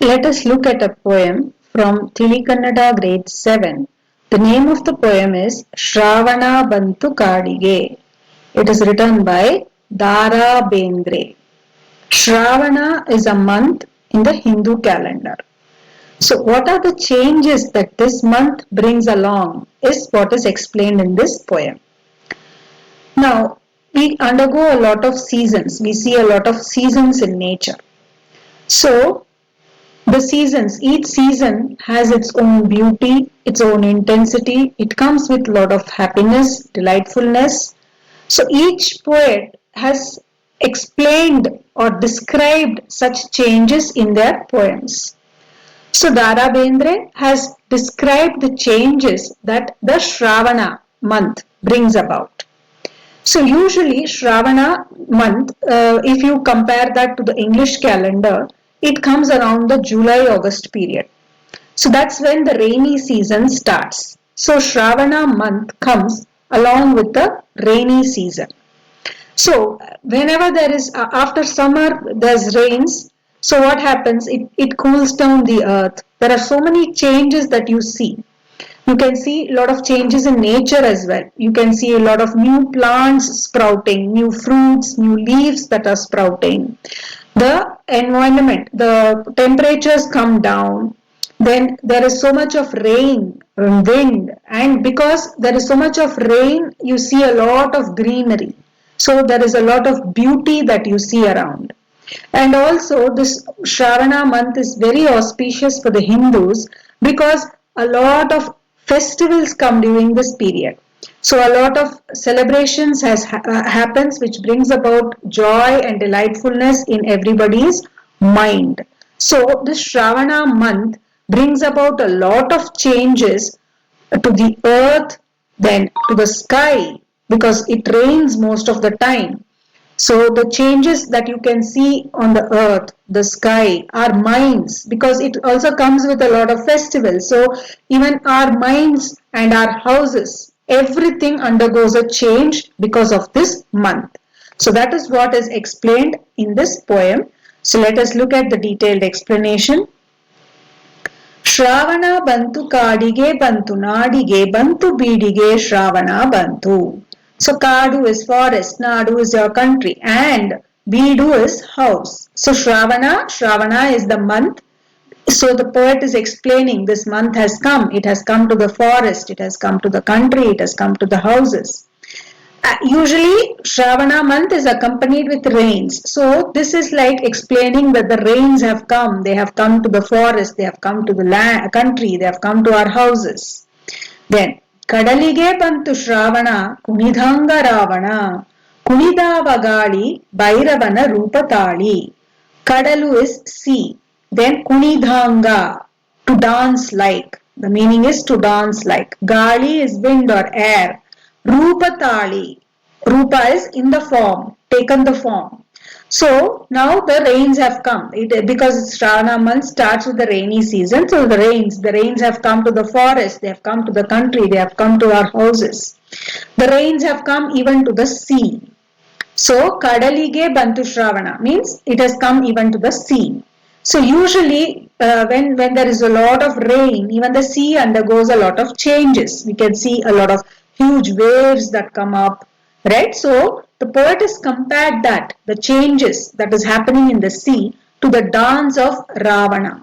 Let us look at a poem from Tilikannada grade 7. The name of the poem is Shravana Bantu Kadige. It is written by Dara Bendre. Shravana is a month in the Hindu calendar. So, what are the changes that this month brings along is what is explained in this poem. Now, we undergo a lot of seasons, we see a lot of seasons in nature. So, the seasons, each season has its own beauty, its own intensity, it comes with lot of happiness, delightfulness. So, each poet has explained or described such changes in their poems. So Dara Bendre has described the changes that the Shravana month brings about. So usually Shravana month, uh, if you compare that to the English calendar, it comes around the July-August period. So that's when the rainy season starts. So Shravana month comes along with the rainy season. So whenever there is, uh, after summer, there's rains, so what happens? It, it cools down the earth. There are so many changes that you see. You can see a lot of changes in nature as well. You can see a lot of new plants sprouting, new fruits, new leaves that are sprouting. The environment, the temperatures come down. Then there is so much of rain, wind, and because there is so much of rain, you see a lot of greenery. So there is a lot of beauty that you see around. And also this Shravana month is very auspicious for the Hindus because a lot of festivals come during this period. So a lot of celebrations has uh, happens which brings about joy and delightfulness in everybody's mind. So this Shravana month brings about a lot of changes to the earth, then to the sky because it rains most of the time so the changes that you can see on the earth, the sky, our minds, because it also comes with a lot of festivals. So even our minds and our houses, everything undergoes a change because of this month. So that is what is explained in this poem. So let us look at the detailed explanation. Shravana ಬಂತು ಕಾಡಿಗೆ ಬಂತು ನಾಡಿಗೆ ಬಂತು ಬೀಡಿಗೆ ಶ್ರಾವಣ ಬಂತು so Kadu is forest, Nadu is your country, and Bidu is house. So Shravana, Shravana is the month. So the poet is explaining this month has come. It has come to the forest, it has come to the country, it has come to the houses. Uh, usually Shravana month is accompanied with rains. So this is like explaining that the rains have come. They have come to the forest, they have come to the land, country, they have come to our houses. Then ಕಡಲಿಗೆ ಬಂತು ಶ್ರಾವಣ ಕುಣಿದಾಂಗ ರಾವಣ ಕುಣಿದಾವ ಗಾಳಿ ಭೈರವನ ರೂಪ ತಾಳಿ ಕಡಲು is C Then kunidhanga, to dance like. The meaning is to dance like. Gali is wind or air. Rupatali, Rupa is in the form, taken the form. So now the rains have come. It, because it's Shravana month starts with the rainy season. So the rains, the rains have come to the forest, they have come to the country, they have come to our houses. The rains have come even to the sea. So Kadalige Bantu Shravana means it has come even to the sea. So usually uh, when, when there is a lot of rain, even the sea undergoes a lot of changes. We can see a lot of huge waves that come up, right? So the poet has compared that, the changes that is happening in the sea, to the dance of Ravana.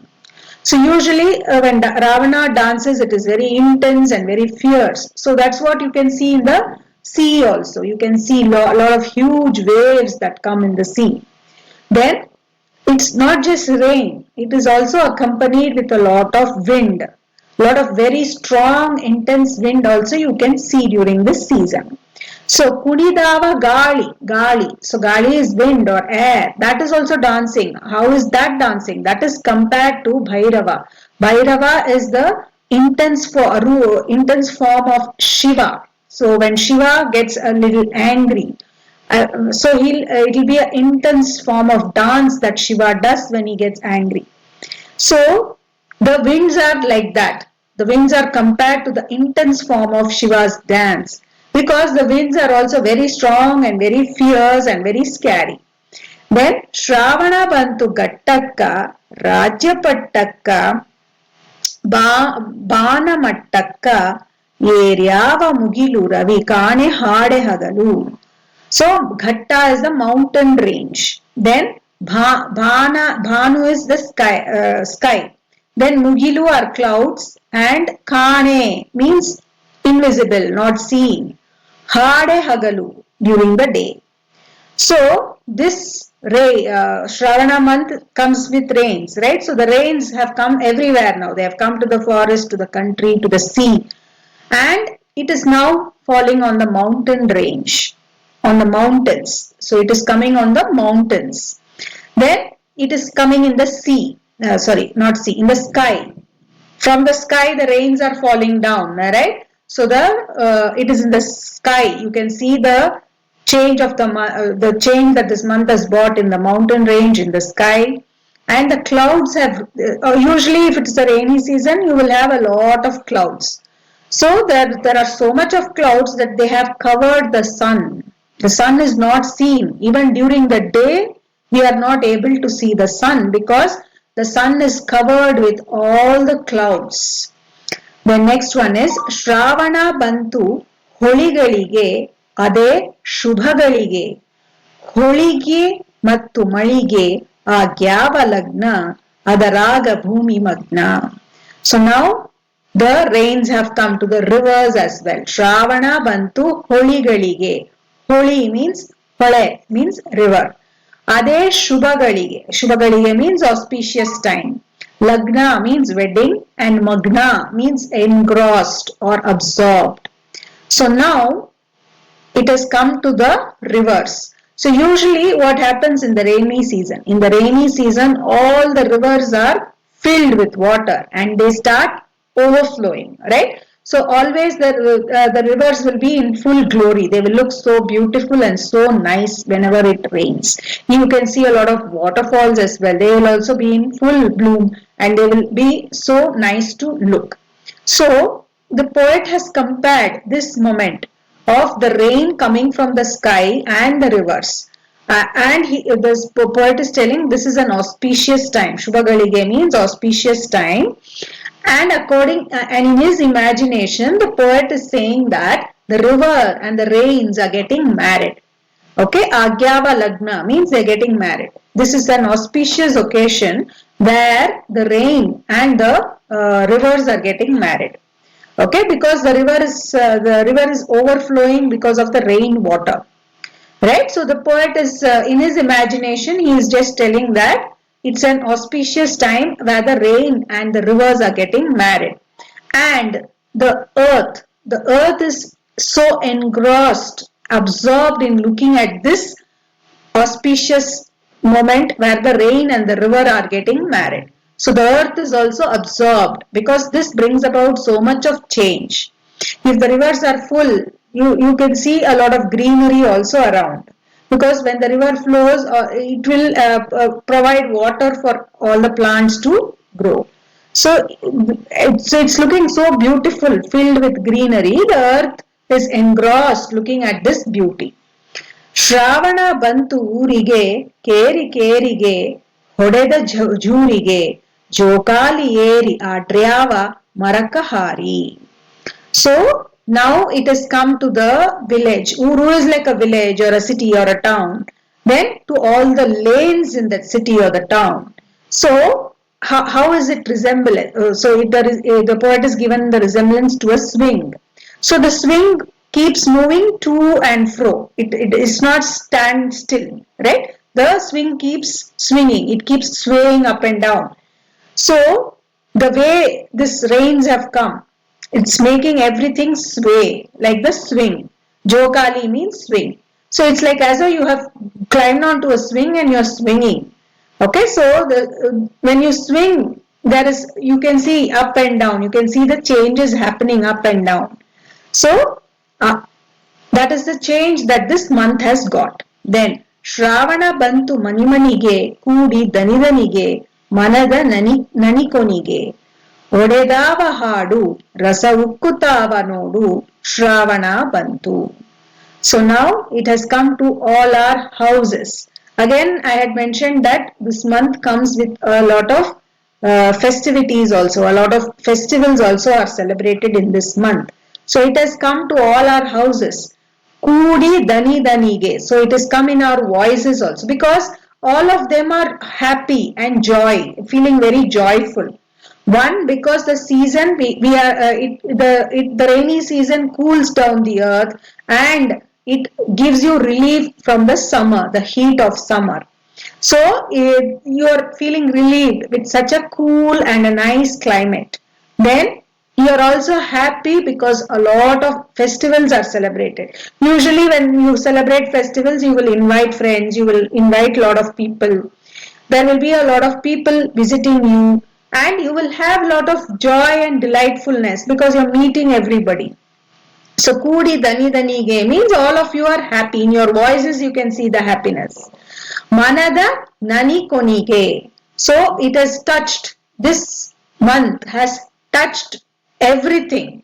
So usually uh, when da- Ravana dances, it is very intense and very fierce. So that's what you can see in the sea also. You can see a lo- lot of huge waves that come in the sea. Then it's not just rain, it is also accompanied with a lot of wind. lot of very strong intense wind also you can see during this season. So Kudidava Gali, Gali. So Gali is wind or air. That is also dancing. How is that dancing? That is compared to Bhairava. Bhairava is the intense, for, intense form of Shiva. So when Shiva gets a little angry, uh, so he'll uh, it'll be an intense form of dance that Shiva does when he gets angry. So the winds are like that. The winds are compared to the intense form of Shiva's dance because the winds are also very strong and very fierce and very scary. Then Shravana ಬಂತು ಘಟ್ಟಕ್ಕ ರಾಜ್ಯಪಟ್ಟಕ್ಕ ಬಾ ಬಾನಮಟ್ಟಕ್ಕ ಏರ್ಯಾವ ಮುಗಿಲು ರವಿ ಕಾಣೆ ಹಾಡೆ ಹಗಲು so Ghatta is the mountain range. Then Bhana, Bhanu is the sky. Uh, sky. Then Mugilu are clouds and Kane means invisible, not seen. Hade Hagalu during the day. So this ray, uh, Shravana month comes with rains, right? So the rains have come everywhere now. They have come to the forest, to the country, to the sea. And it is now falling on the mountain range on the mountains. So it is coming on the mountains. Then it is coming in the sea. Uh, sorry, not sea, in the sky. From the sky, the rains are falling down, right? So the uh, it is in the sky. You can see the change of the uh, the change that this month has brought in the mountain range in the sky and the clouds have uh, usually if it's a rainy season you will have a lot of clouds so there there are so much of clouds that they have covered the sun the sun is not seen even during the day we are not able to see the sun because the sun is covered with all the clouds the next one is Shravana ಬಂತು ಹೊಳಿಗಳಿಗೆ ಅದೇ ಶುಭಗಳಿಗೆ ಹೊಳಿಗೆ ಮತ್ತು ಮಳಿಗೆ ಆ ಗ್ಯಾವ ಲಗ್ನ ಅದರಾಗ ಭೂಮಿ ಮಗ್ನ so ನಾವು the Reigns have come to the rivers as well Shravana ಬಂತು ಹೊಳಿಗಳಿಗೆ ಹೊಳಿ ಮೀನ್ಸ್ ಹೊಳೆ ಮೀನ್ಸ್ ರಿವರ್ ಅದೇ ಶುಭಗಳಿಗೆ ಶುಭಗಳಿಗೆ ಮೀನ್ಸ್ ಆಸ್ಪಿಷಿಯಸ್ ಟೈಮ್ ಲಗ್ನ ಮೀನ್ಸ್ ವೆಡ್ಡಿಂಗ್ ಅಂಡ್ ಮಗ್ನ means engrossed or absorbed so ನಾವು it has come to the rivers. So usually what happens in the rainy season? In the rainy season, all the rivers are filled with water and they start overflowing, right? So always the, uh, the rivers will be in full glory. They will look so beautiful and so nice whenever it rains. You can see a lot of waterfalls as well. They will also be in full bloom and they will be so nice to look. So the poet has compared this moment of the rain coming from the sky and the rivers. Uh, and he, the poet is telling this is an auspicious time. Shubhagalige means auspicious time. And according, uh, and in his imagination, the poet is saying that the river and the rains are getting married. Okay, Agyava Lagna means they're getting married. This is an auspicious occasion where the rain and the uh, rivers are getting married okay because the river is uh, the river is overflowing because of the rain water right so the poet is uh, in his imagination he is just telling that it's an auspicious time where the rain and the rivers are getting married and the earth the earth is so engrossed absorbed in looking at this auspicious moment where the rain and the river are getting married so the earth is also absorbed because this brings about so much of change. If the rivers are full, you, you can see a lot of greenery also around Because when the river flows, uh, it will uh, uh, provide water for all the plants to grow. So it's, it's looking so beautiful, filled with greenery. The earth is engrossed looking at this beauty. Shravana ಬಂತು ಊರಿಗೆ ಕೇರಿ ಕೇರಿಗೆ ಹೊಡೆದ ಜೂರಿಗೆ ಜೋಕಾಲಿ ಏರಿ ಆಡ್ರ್ಯಾವ ಮರಕ ಹಾರಿ so now it has come to the village. Uru is like a village or a city or a town? Then to all the lanes in that city or the town. So how, how is it resemble uh, so there is, uh, the poet is given the resemblance to a swing. So the swing keeps moving to and fro. It, it is not stand still right? The swing keeps swinging. It keeps swaying up and down. So the way these rains have come it's making everything sway like the swing jokali means swing so it's like as though you have climbed onto a swing and you're swinging okay so the when you swing there is you can see up and down you can see the changes happening up and down so uh, that is the change that this month has got then Shravana ಬಂತು ಮನಿಮನಿಗೆ ಕೂಡಿ ದನಿದನಿಗೆ ಮನದ ನನಿ ನನಿಕೊನಿಗೆ ಒಡೆದಾವ ಹಾಡು ರಸ ಉಕ್ಕುತ್ತಾವ ನೋಡು ಶ್ರಾವಣ ಬಂತು so now it has come to all our houses Again, I had mentioned that this month comes with a lot of uh, festivities also. A lot of festivals also are celebrated in this month. So it has come to all our houses. Kudi Dani Danige. So it has come in our voices also because all of them are happy and joy, feeling very joyful. One because the season we, we are uh, it, the it, the rainy season cools down the earth and it gives you relief from the summer, the heat of summer. So it, you are feeling relieved with such a cool and a nice climate. Then you are also happy because a lot of festivals are celebrated. Usually when you celebrate festivals, you will invite friends, you will invite a lot of people. There will be a lot of people visiting you and you will have a lot of joy and delightfulness because you're meeting everybody. So Kudi Dani Dani Ge means all of you are happy. In your voices you can see the happiness. Manada Nani Konige. So it has touched, this month has touched everything.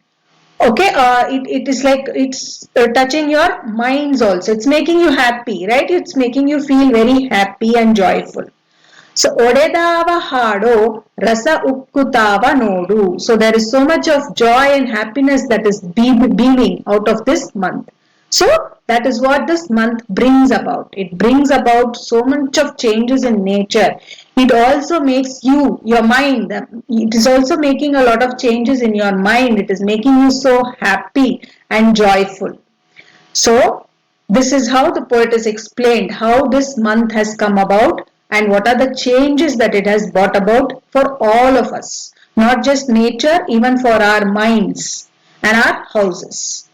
Okay, uh, it, it is like it's uh, touching your minds also. It's making you happy, right? It's making you feel very happy and joyful. So Odedava Hado Rasa Ukkutava Nodu. So there is so much of joy and happiness that is beaming out of this month. So that is what this month brings about. It brings about so much of changes in nature. It also makes you, your mind, it is also making a lot of changes in your mind. It is making you so happy and joyful. So this is how the poet has explained how this month has come about and what are the changes that it has brought about for all of us. Not just nature, even for our minds and our houses.